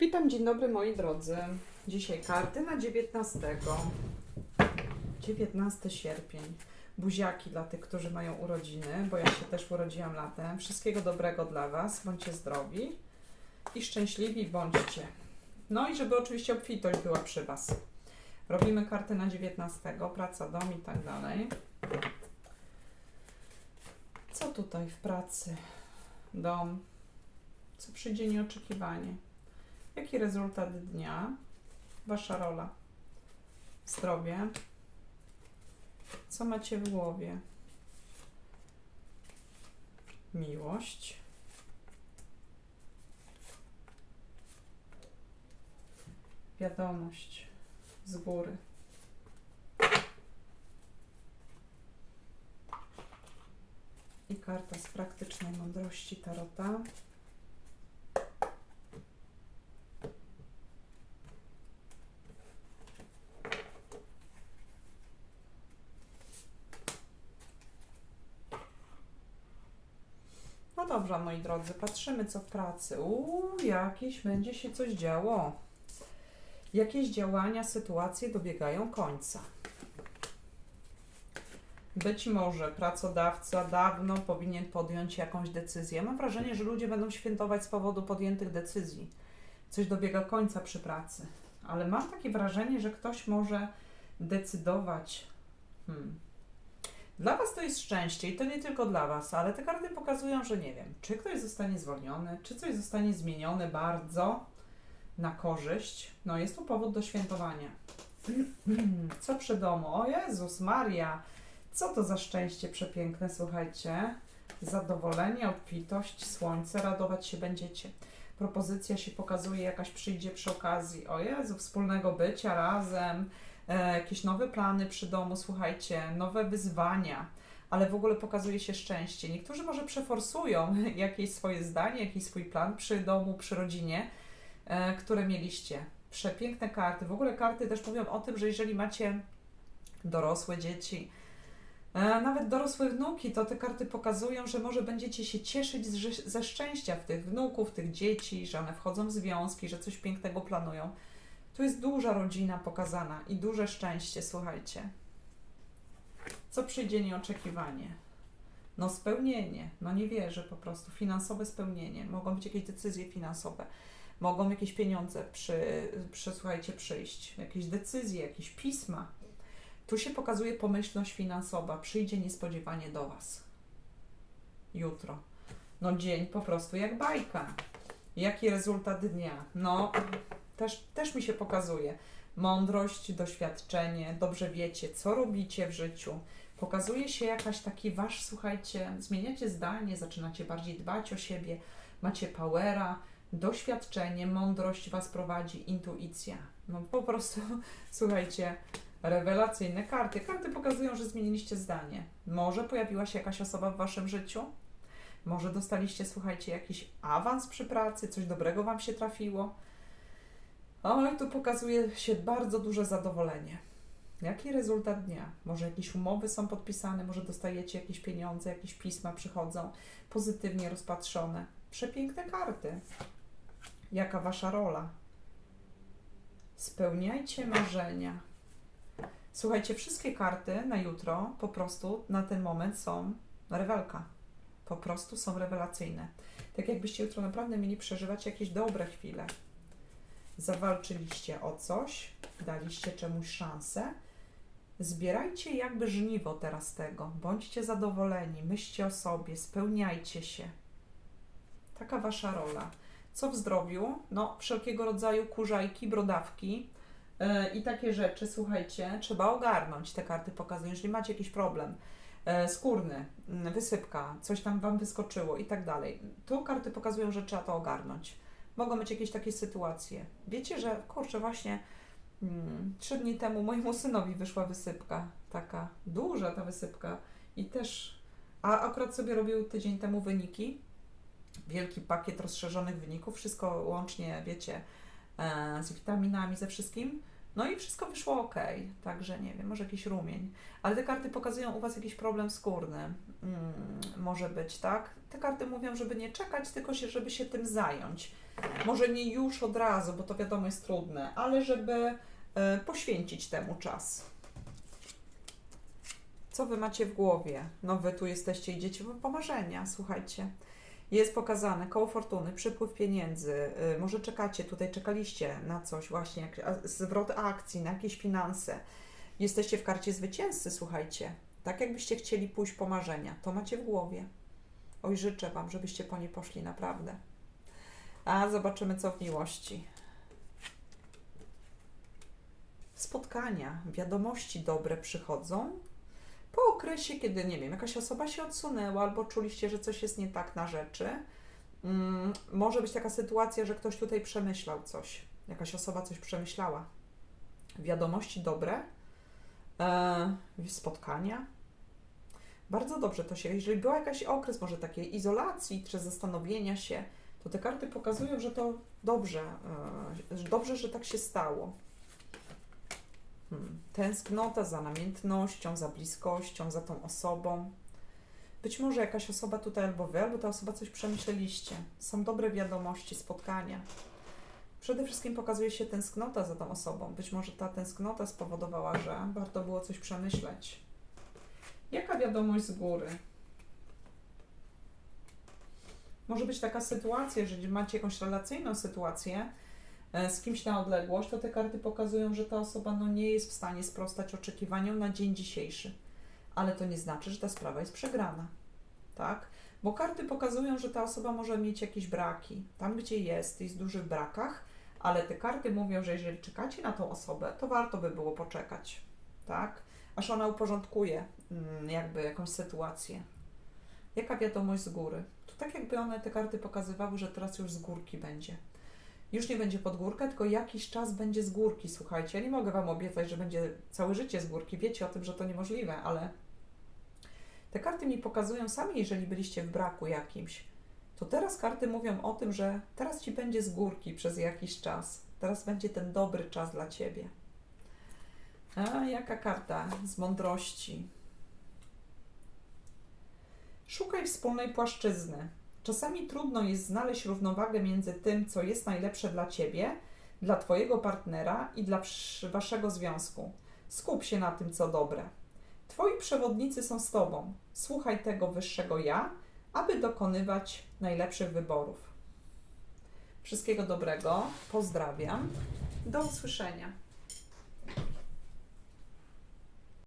Witam, dzień dobry moi drodzy. Dzisiaj karty na 19. 19 sierpień. Buziaki dla tych, którzy mają urodziny, bo ja się też urodziłam latem. Wszystkiego dobrego dla Was. Bądźcie zdrowi i szczęśliwi bądźcie. No i żeby oczywiście obfitość była przy Was. Robimy karty na 19, praca, dom i tak dalej. Co tutaj w pracy? Dom. Co przyjdzie nieoczekiwanie? Jaki rezultat dnia? Wasza rola. Zdrowie. Co macie w głowie? Miłość. Wiadomość z góry. I karta z praktycznej mądrości Tarota. Dobrze, moi drodzy, patrzymy co w pracy. Uuu, jakieś będzie się coś działo. Jakieś działania, sytuacje dobiegają końca. Być może pracodawca dawno powinien podjąć jakąś decyzję. Mam wrażenie, że ludzie będą świętować z powodu podjętych decyzji. Coś dobiega końca przy pracy. Ale mam takie wrażenie, że ktoś może decydować. Hmm, dla Was to jest szczęście i to nie tylko dla Was, ale te karty pokazują, że nie wiem, czy ktoś zostanie zwolniony, czy coś zostanie zmienione bardzo na korzyść. No jest tu powód do świętowania. Co przy domu? O Jezus Maria! Co to za szczęście przepiękne, słuchajcie. Zadowolenie, obfitość, słońce, radować się będziecie. Propozycja się pokazuje, jakaś przyjdzie przy okazji, o Jezu, wspólnego bycia razem, jakieś nowe plany przy domu, słuchajcie, nowe wyzwania, ale w ogóle pokazuje się szczęście. Niektórzy może przeforsują jakieś swoje zdanie, jakiś swój plan przy domu, przy rodzinie, e, które mieliście. Przepiękne karty. W ogóle karty też mówią o tym, że jeżeli macie dorosłe dzieci, e, nawet dorosłe wnuki, to te karty pokazują, że może będziecie się cieszyć ze szczęścia w tych wnuków, tych dzieci, że one wchodzą w związki, że coś pięknego planują. Tu jest duża rodzina pokazana i duże szczęście, słuchajcie. Co przyjdzie nieoczekiwanie? No spełnienie, no nie wierzę po prostu, finansowe spełnienie. Mogą być jakieś decyzje finansowe, mogą jakieś pieniądze przy, przy słuchajcie, przyjść, jakieś decyzje, jakieś pisma. Tu się pokazuje pomyślność finansowa, przyjdzie niespodziewanie do Was. Jutro. No dzień po prostu jak bajka. Jaki rezultat dnia? No, też, też mi się pokazuje. Mądrość, doświadczenie, dobrze wiecie, co robicie w życiu. Pokazuje się jakaś taki wasz, słuchajcie, zmieniacie zdanie, zaczynacie bardziej dbać o siebie, macie powera, doświadczenie, mądrość was prowadzi, intuicja. No po prostu, słuchajcie, rewelacyjne karty. Karty pokazują, że zmieniliście zdanie. Może pojawiła się jakaś osoba w waszym życiu, może dostaliście, słuchajcie, jakiś awans przy pracy, coś dobrego wam się trafiło. Oj, tu pokazuje się bardzo duże zadowolenie. Jaki rezultat dnia? Może jakieś umowy są podpisane, może dostajecie jakieś pieniądze, jakieś pisma przychodzą, pozytywnie rozpatrzone. Przepiękne karty. Jaka wasza rola? Spełniajcie marzenia. Słuchajcie, wszystkie karty na jutro po prostu na ten moment są rewelka. Po prostu są rewelacyjne. Tak jakbyście jutro naprawdę mieli przeżywać jakieś dobre chwile zawalczyliście o coś, daliście czemuś szansę, zbierajcie jakby żniwo teraz tego. Bądźcie zadowoleni, myślcie o sobie, spełniajcie się. Taka wasza rola. Co w zdrowiu? No, wszelkiego rodzaju kurzajki, brodawki yy, i takie rzeczy, słuchajcie, trzeba ogarnąć. Te karty pokazują, jeżeli macie jakiś problem yy, skórny, wysypka, coś tam wam wyskoczyło i tak dalej. Tu karty pokazują, że trzeba to ogarnąć mogą być jakieś takie sytuacje. Wiecie, że kurczę, właśnie mm, trzy dni temu mojemu synowi wyszła wysypka, taka duża ta wysypka i też, a akurat sobie robił tydzień temu wyniki, wielki pakiet rozszerzonych wyników, wszystko łącznie, wiecie, e, z witaminami, ze wszystkim. No i wszystko wyszło ok, także nie wiem, może jakiś rumień. Ale te karty pokazują u Was jakiś problem skórny. Mm, może być, tak? Te karty mówią, żeby nie czekać, tylko się, żeby się tym zająć Może nie już od razu, bo to wiadomo jest trudne, ale żeby e, poświęcić temu czas. Co wy macie w głowie? No wy tu jesteście, idziecie po marzenia, słuchajcie. Jest pokazane koło fortuny, przypływ pieniędzy, y, może czekacie tutaj, czekaliście na coś właśnie, jak, zwrot akcji, na jakieś finanse. Jesteście w karcie zwycięzcy, słuchajcie. Tak jakbyście chcieli pójść po marzenia, to macie w głowie. Oj, życzę Wam, żebyście po nie poszli naprawdę. A zobaczymy, co w miłości. Spotkania, wiadomości dobre przychodzą po okresie, kiedy, nie wiem, jakaś osoba się odsunęła albo czuliście, że coś jest nie tak na rzeczy. Mm, może być taka sytuacja, że ktoś tutaj przemyślał coś. Jakaś osoba coś przemyślała. Wiadomości dobre, e, spotkania. Bardzo dobrze to się, jeżeli był jakiś okres może takiej izolacji czy zastanowienia się, to te karty pokazują, że to dobrze, e, dobrze, że tak się stało. Hmm. Tęsknota za namiętnością, za bliskością, za tą osobą. Być może jakaś osoba tutaj albo wy, albo ta osoba coś przemyśleliście. Są dobre wiadomości, spotkania. Przede wszystkim pokazuje się tęsknota za tą osobą. Być może ta tęsknota spowodowała, że warto było coś przemyśleć. Jaka wiadomość z góry? Może być taka sytuacja, że macie jakąś relacyjną sytuację z kimś na odległość, to te karty pokazują, że ta osoba no, nie jest w stanie sprostać oczekiwaniom na dzień dzisiejszy. Ale to nie znaczy, że ta sprawa jest przegrana. Tak? Bo karty pokazują, że ta osoba może mieć jakieś braki. Tam, gdzie jest, jest w dużych brakach, ale te karty mówią, że jeżeli czekacie na tą osobę, to warto by było poczekać. Tak? Aż ona uporządkuje mm, jakby jakąś sytuację. Jaka wiadomość z góry? To tak jakby one te karty pokazywały, że teraz już z górki będzie. Już nie będzie pod górkę, tylko jakiś czas będzie z górki, słuchajcie. Ja nie mogę Wam obiecać, że będzie całe życie z górki. Wiecie o tym, że to niemożliwe, ale te karty mi pokazują sami, jeżeli byliście w braku jakimś, to teraz karty mówią o tym, że teraz Ci będzie z górki przez jakiś czas. Teraz będzie ten dobry czas dla Ciebie. A jaka karta z mądrości? Szukaj wspólnej płaszczyzny. Czasami trudno jest znaleźć równowagę między tym, co jest najlepsze dla ciebie, dla twojego partnera i dla waszego związku. Skup się na tym, co dobre. Twoi przewodnicy są z tobą. Słuchaj tego wyższego ja, aby dokonywać najlepszych wyborów. Wszystkiego dobrego. Pozdrawiam. Do usłyszenia.